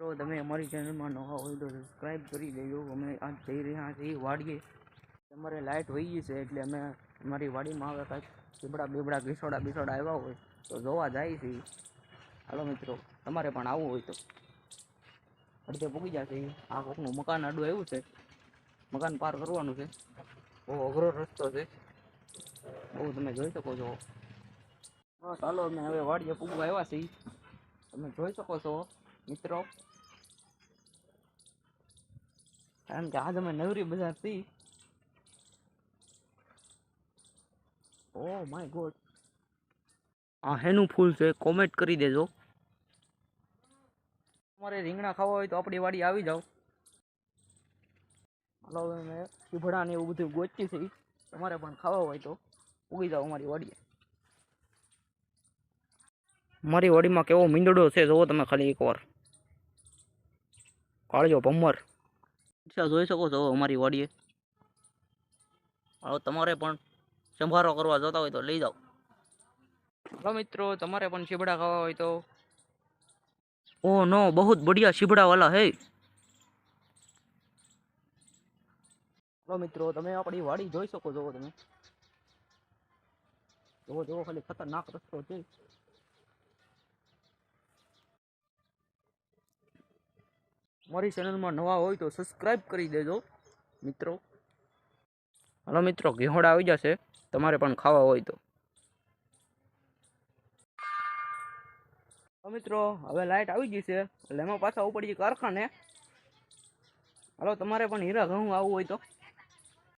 તો તમે અમારી ચેનલમાં નવા હોય તો સબસ્ક્રાઈબ કરી દેજો. અમે આજ જઈ રહ્યા છીએ વાડીએ. તમારે લાઇટ હોઈ ગઈ છે એટલે અમે અમારી વાડીમાં આવે કાંઈક ચીબડા બીબડા ઘીસોડા બીસોડા આવ્યા હોય તો જોવા જાય છે. હાલો મિત્રો, તમારે પણ આવવું હોય તો. અડધે પૂગી જશે. આ કોકનું મકાન આડું આવ્યું છે. મકાન પાર કરવાનું છે. બહુ અઘરો રસ્તો છે. બહુ તમે જોઈ શકો છો. બસ ચાલો અમે હવે વાડીએ પૂગવા આવ્યા છીએ. તમે જોઈ શકો છો, મિત્રો. કારણ કે આ તમે નવરી બજારથી ઓ માય ગોડ આ હેનું ફૂલ છે કોમેન્ટ કરી દેજો. તમારે રીંગણા ખાવા હોય તો આપણી વાડી આવી જાઓ. હાલો મેં ચીભડા ને એવું બધું ગોચી છે તમારે પણ ખાવા હોય તો ઉગી જાઓ અમારી વાડીએ. મારી વાડીમાં કેવો મીંદડો છે જોવો તમે ખાલી એકવાર. કાળજો ભમર. રિક્ષા જોઈ શકો છો અમારી વાડીએ. હવે તમારે પણ સંભારો કરવા જતા હોય તો લઈ જાઓ. હલો મિત્રો તમારે પણ શીબડા ખાવા હોય તો. ઓ નો બહુ બઢિયા શીબડા વાલા હે. હલો મિત્રો તમે આપણી વાડી જોઈ શકો છો તમે. જોવો જોવો ખાલી ખતરનાક રસ્તો છે. મારી ચેનલમાં નવા હોય તો સબસ્ક્રાઈબ કરી દેજો, મિત્રો. હલો, મિત્રો, ઘેહોડા આવી જશે. તમારે પણ ખાવા હોય તો. મિત્રો, હવે લાઇટ આવી ગઈ છે. એટલે એમાં પાછા ઉપડી કારખાને. હલો, તમારે પણ હીરા ઘઉં આવવું હોય તો.